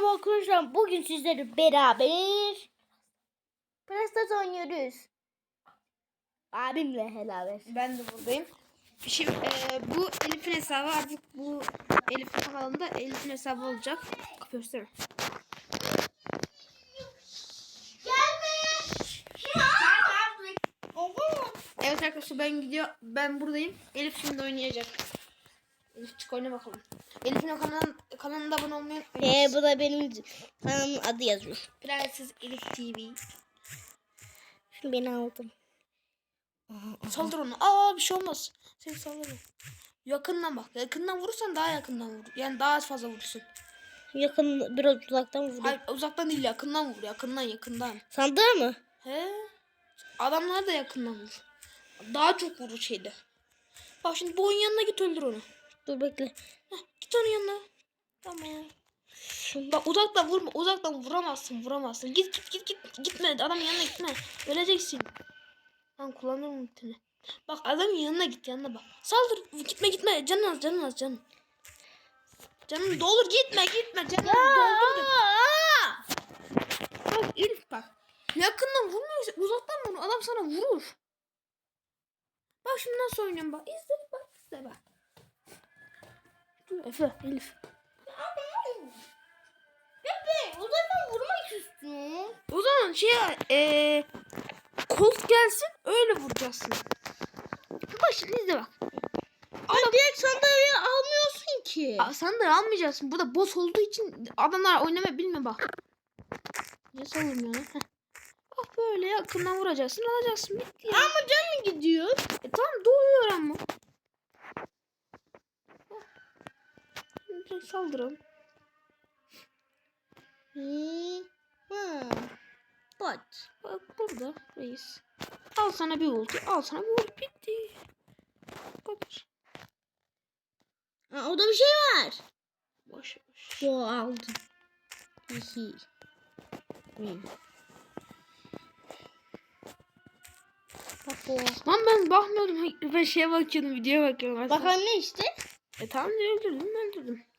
Merhaba arkadaşlar. Bugün sizlerle beraber Prestat oynuyoruz. Abimle helal Ben de buradayım. Şimdi e, bu Elif'in hesabı artık bu Elif'in kanalında Elif'in hesabı olacak. Kapıyoruz değil mi? Evet arkadaşlar ben gidiyor. Ben buradayım. Elif şimdi oynayacak. Elif çık oyna bakalım. Elif'in kanalın, kanalına abone olmayı Ee, unutmayın. bu da benim kanalımın adı yazıyor. Prenses Elif TV. Şimdi beni aldım. Saldır onu. Aa bir şey olmaz. Seni saldırın. Yakından bak. Yakından vurursan daha yakından vur. Yani daha az fazla vurursun. Yakın biraz uzaktan vurdum. Hayır uzaktan değil yakından vur. Yakından yakından. Sandığa mı? He. Adamlar da yakından vur. Daha çok vurur şeyde. Bak şimdi bu oyun yanına git öldür onu. Dur bekle. Heh, git onun yanına. Tamam. Bak uzaktan vurma. Uzaktan vuramazsın. Vuramazsın. Git git git git. Gitme. Adamın yanına gitme. Öleceksin. Lan kullanırım ultini. Bak adamın yanına git yanına bak. Saldır. Gitme gitme. Canın az canın az canın. Canın dolur gitme gitme. Canın doldur. Bak Elif bak. Yakından vurmuyorsa uzaktan vur. Adam sana vurur. Bak şimdi nasıl oynuyorum bak. İzle bak izle bak. Dur Efe Elif. Bebe uzaktan vurmak istiyorum. O zaman şey eee Colt gelsin öyle vuracaksın. Bak şimdi izle bak. Ama direkt sandalyeyi almıyorsun ki. De almayacaksın. Burada boss olduğu için adamlar oynamayı bilmiyor bak. Niye savunmuyor lan? Bak böyle yakından vuracaksın alacaksın bitti ya. Ama canım gidiyor. E tamam doğuyor ama. Direkt saldıralım. Hı. Hı. Bak. Burada reis. Al sana bir ulti. Al sana bir ulti. Bitti. Kadar. Aa, o da bir şey var. Boş boş. Yo aldım. Hihi. Bak o. Lan ben bakmıyordum. Ben şeye bakıyordum. Videoya bakıyordum. Bak anne işte. E tamam öldürdüm öldürdüm.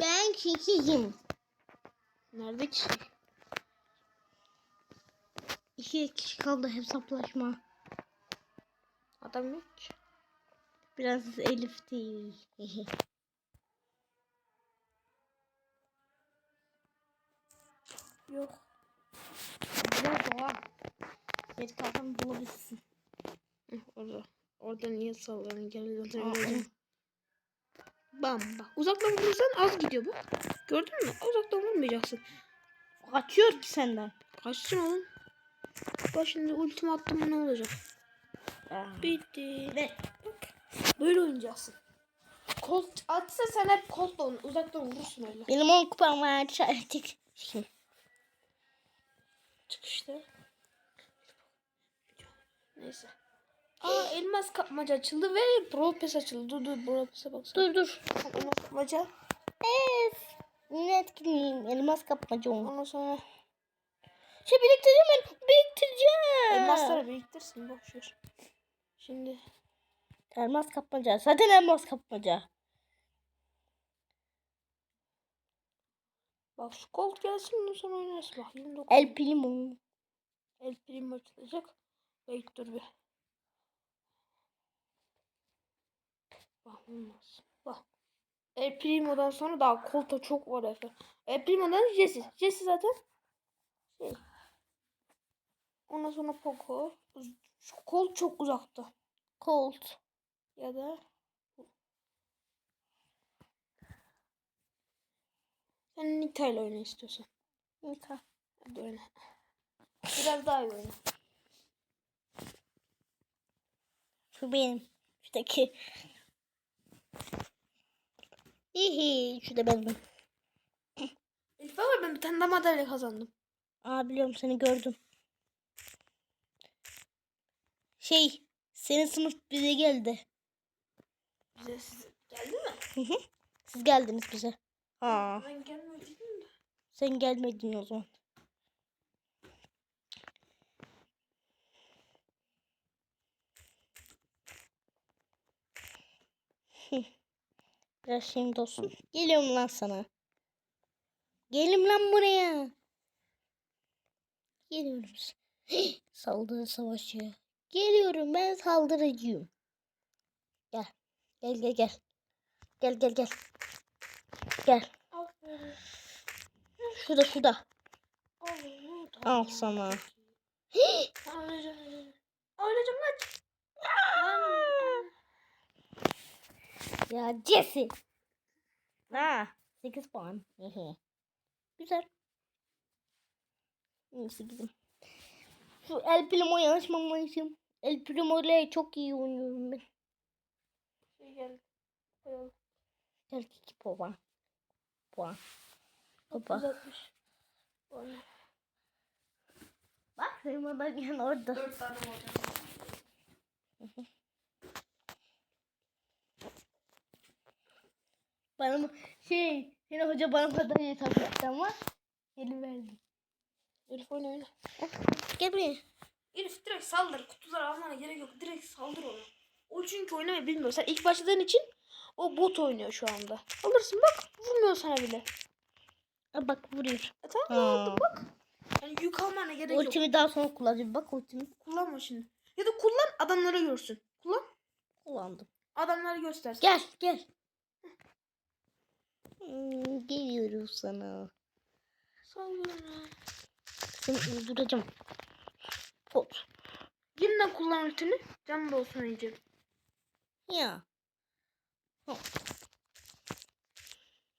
Ben kekiyim. Nerede ki? İki kişi kaldı hesaplaşma. Adam yok ki. Biraz Elif değil. Yok. Biraz doğa. Bir kafam bulabilsin. Hı, orada. Orada niye sallanın? Gel. Bam bak. Uzaktan vurursan az gidiyor bu. Gördün mü? Uzaktan vurmayacaksın. Kaçıyor ki senden. Kaçsın oğlum. Bak şimdi ultimi attım ne olacak? Bitti. Ve Böyle oynayacaksın. Colt atsa sen hep Colt'la oyna. Uzaktan vurursun öyle. benim 10 kupam var. Artık. Şimdi. Çık işte. Neyse. Aa elmas kapmaca açıldı ve Brawl Pass açıldı. Dur dur Brawl Pass'e baksana. Dur dur. Elmas kapmaca. Evet. Ne etkinliğim? Elmas kapmaca oldu. Ondan sonra Şey biriktireceğim ben. Biriktireceğim. elmasları biriktirsin boş ver. Şimdi Elmas kapmaca. Zaten elmas kapmaca. bak şu Colt gelsin ondan sonra oynarız. Bak 29. El Primo. El Primo açılacak. Bekle dur bir. Olmaz. Bak. El Primo'dan sonra daha Colt'a çok var Efe. El Primo'dan Jesse. Jesse zaten şey. Ondan sonra Poco. Colt çok uzakta. Colt. Ya da sen Nita ile oyna istiyorsan. Nika. Hadi oyna. Biraz daha iyi oyna. Şu benim. Şuradaki. Hihi. Şu da benim. İlk var ben bir tane daha madalya kazandım. Aa biliyorum seni gördüm. Şey. Senin sınıf bize geldi. Bize size geldi mi? Hı hı. Siz geldiniz bize. Ha. Ben gelmedim de. Sen gelmedin o zaman. Biraz şimdi olsun. Geliyorum lan sana. Gelin lan buraya. Geliyoruz. Saldırı savaşı. Geliyorum ben saldırıcıyım. Gel. Gel gel gel. Gel gel gel. Gel. Şurada şurada. Al sana. Ağlayacağım kaç. Lan. Ya Jesse. Ha, 8 puan. Güzel. Neyse gidelim. Şu El Primo'yu açmamalıyım. El Primo ile çok iyi oynuyorum ben. Şey. Koyalım. Gel 2 puan. Puan. Hoppa. 960. Oyna. Bak senin madalyan orada. 4 tane olacak. Bana şey, yine hoca bana madalyayı takacaktı ama geri verdi. Elif oyna oyna. Gel buraya. Elif direkt saldır. Kutuları almana gerek yok. Direkt saldır onu. O çünkü oynamayı bilmiyor. Sen ilk başladığın için o bot oynuyor şu anda. Alırsın bak. Vurmuyor sana bile. Aa, bak vuruyor. E tamam Ha. aldım bak. Yani yük almana gerek yok. Ultimi daha sonra kullanacağım. Bak ultimi Kullanma şimdi. Ya da kullan adamları görsün. Kullan. kullandım. Adamları göstersin. Gel gel. Hmm, geliyorum sana. Onu. Seni öldüreceğim. Pot. Yeniden kullan ultini. Canlı da olsun iyice. Ya. Hop.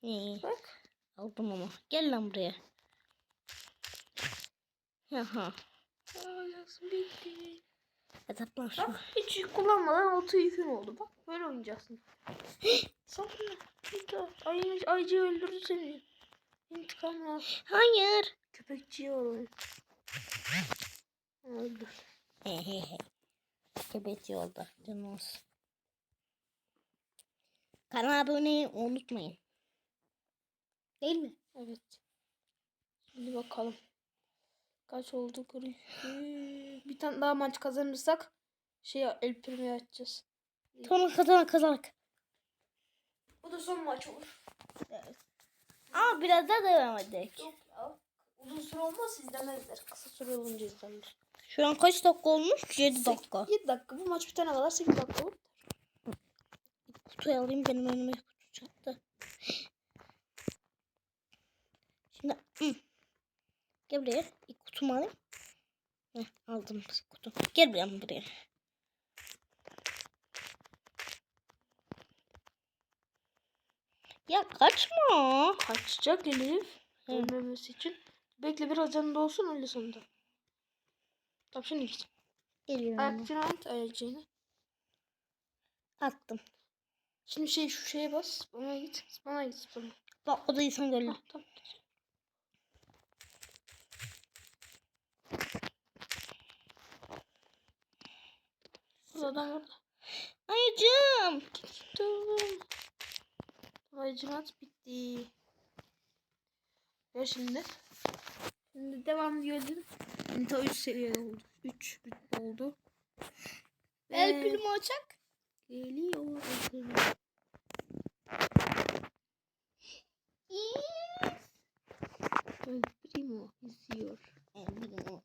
İyi. Bak. Aldım ama. Gel lan buraya. Yaha. Alacaksın bitti. Şunu. Bak hiç yük kullanmadan altı yükün oldu. Bak böyle oynayacaksın. Bitti. Ay, ayıcı öldürdü seni. İntikam al. Hayır. Köpekçiye var oyun. Öldü. Hehehe. Kebet yolda. Canım olsun. Kanala abone olmayı unutmayın. Değil mi? Evet. Şimdi bakalım. Kaç oldu? 42. Bir tane daha maç kazanırsak şey El Primo'yu açacağız. Sonra kazan kazanak. Bu da son maç olur. Ama biraz daha devam edelim. Yok ya. Uzun süre olmaz izlemezler. Kısa süre olunca izlerler. Şu an kaç dakika olmuş? 7 dakika. 7 dakika. Bu maç bitene kadar 8 dakika olur. Kutuyu alayım benim önüme kutu çattı. Şimdi hı. gel buraya. Kutumu alayım. Heh, aldım kutu. Gel buraya buraya. Ya kaçma. Kaçacak Elif. Ölmemesi için. Bekle biraz canında olsun öyle sonunda. Tamam şimdi git. Geliyorum. Ayakçını at ayakçını. Attım. Şimdi şey şu şeye bas. Bana git. Bana git. Bana. Bak o da insan geliyor. Tamam. Burada. Ayıcım. Tamam. Ayıcımat bitti. Ver şimdi. Şimdi devam diyordun. Nita 3 seviye oldu. 3 rütbe oldu. El Ve Primo açak. Geliyor. El Primo. El Primo izliyor. El Primo.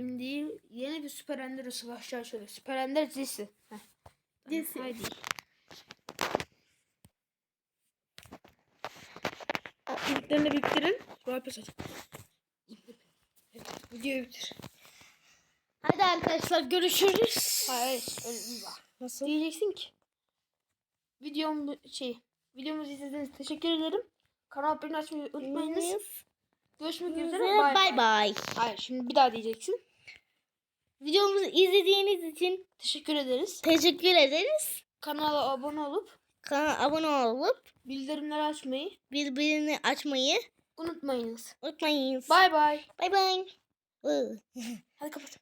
Şimdi yeni bir Süper Ender savaşacağız şöyle. Süper Ender dizisi. Heh. Dizisi. Haydi. İlklerini bitirin. Royal Pass açın. Evet, videoyu bitir. Hadi arkadaşlar görüşürüz. Hayır, öyle bak. Nasıl? Diyeceksin ki. Videom şey, videomuzu izlediğiniz için teşekkür ederim. Kanal abone açmayı unutmayınız. Görüşmek üzere. Bay Bay bay. Hayır, şimdi bir daha diyeceksin. Videomuzu izlediğiniz için Teşekkür ederiz. teşekkür ederiz. Kanala abone olup Kanala abone olup bildirimleri açmayı birbirini açmayı unutmayınız. unutmayın. Bay bay. Bay bay. Hadi kapat.